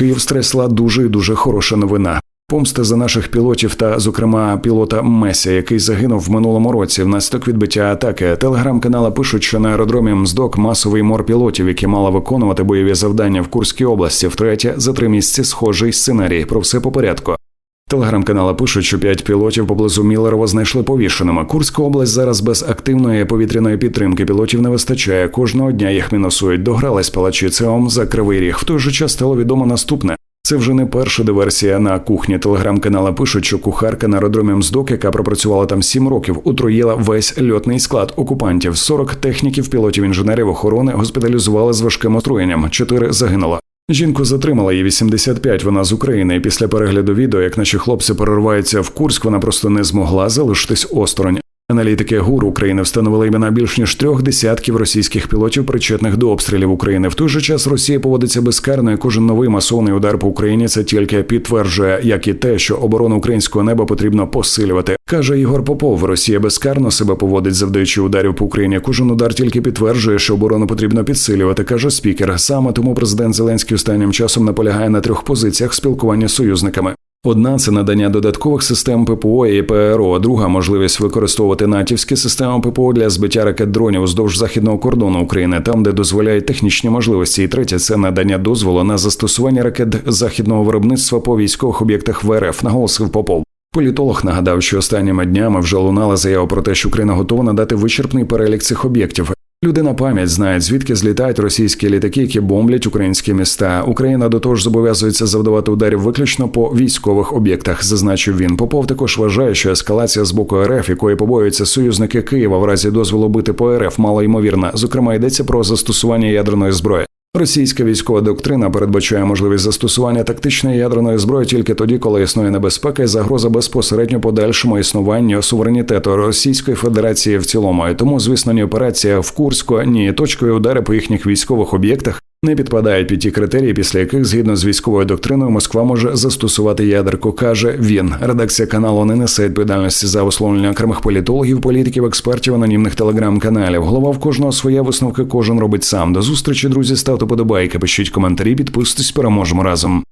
Київ стресла дуже і дуже хороша новина. Помста за наших пілотів та, зокрема, пілота Месі, який загинув в минулому році внаслідок відбиття атаки. Телеграм-канали пишуть, що на аеродромі Мздок масовий мор пілотів, які мали виконувати бойові завдання в Курській області. Втретє за три місяці схожий сценарій. Про все по порядку. Телеграм-канали пишуть, що п'ять пілотів поблизу Міллерова знайшли повішеними. Курська область зараз без активної повітряної підтримки пілотів не вистачає. Кожного дня їх мінусують. Догрались палачі ЦЕОМ за кривий ріг. В той же час стало відомо наступне. Це вже не перша диверсія на кухні. Телеграм-канали пишуть, що кухарка на аеродромі Мздок, яка пропрацювала там сім років, утроїла весь льотний склад окупантів. 40 техніків, пілотів, інженерів охорони госпіталізували з важким отруєнням. Чотири загинуло. Жінку затримала їй 85, Вона з України. Після перегляду відео, як наші хлопці перериваються в Курськ, вона просто не змогла залишитись осторонь. Аналітики ГУР України встановили імена більш ніж трьох десятків російських пілотів, причетних до обстрілів України. В той же час Росія поводиться безкарно, і кожен новий масовний удар по Україні це тільки підтверджує, як і те, що оборону українського неба потрібно посилювати. каже Ігор Попов. Росія безкарно себе поводить, завдаючи ударів по Україні. Кожен удар тільки підтверджує, що оборону потрібно підсилювати, каже спікер. Саме тому президент Зеленський останнім часом наполягає на трьох позиціях спілкування з союзниками. Одна це надання додаткових систем ППО і ПРО, друга можливість використовувати натівські системи ППО для збиття ракет дронів уздовж західного кордону України, там де дозволяють технічні можливості. І третє це надання дозволу на застосування ракет західного виробництва по військових об'єктах в РФ, наголосив Попов. Політолог нагадав, що останніми днями вже лунала заява про те, що Україна готова надати вичерпний перелік цих об'єктів. Люди на пам'ять знають, звідки злітають російські літаки, які бомблять українські міста. Україна до того ж зобов'язується завдавати ударів виключно по військових об'єктах, зазначив він. Попов також вважає, що ескалація з боку РФ, якої побоюються союзники Києва в разі дозволу бити по РФ, мало ймовірна. Зокрема, йдеться про застосування ядерної зброї. Російська військова доктрина передбачає можливість застосування тактичної ядерної зброї тільки тоді, коли існує небезпека і загроза безпосередньо подальшому існуванню суверенітету Російської Федерації в цілому. І тому, звісно, ні операція в Курську, ні точкою удари по їхніх військових об'єктах не підпадають під ті критерії, після яких, згідно з військовою доктриною, Москва може застосувати ядерку. каже він. Редакція каналу не несе відповідальності за висловлення окремих політологів, політиків, експертів, анонімних телеграм-каналів. Голова в кожного своя висновки кожен робить сам. До зустрічі, друзі, ставте подобайки, пишіть коментарі, підписуйтесь, переможемо разом.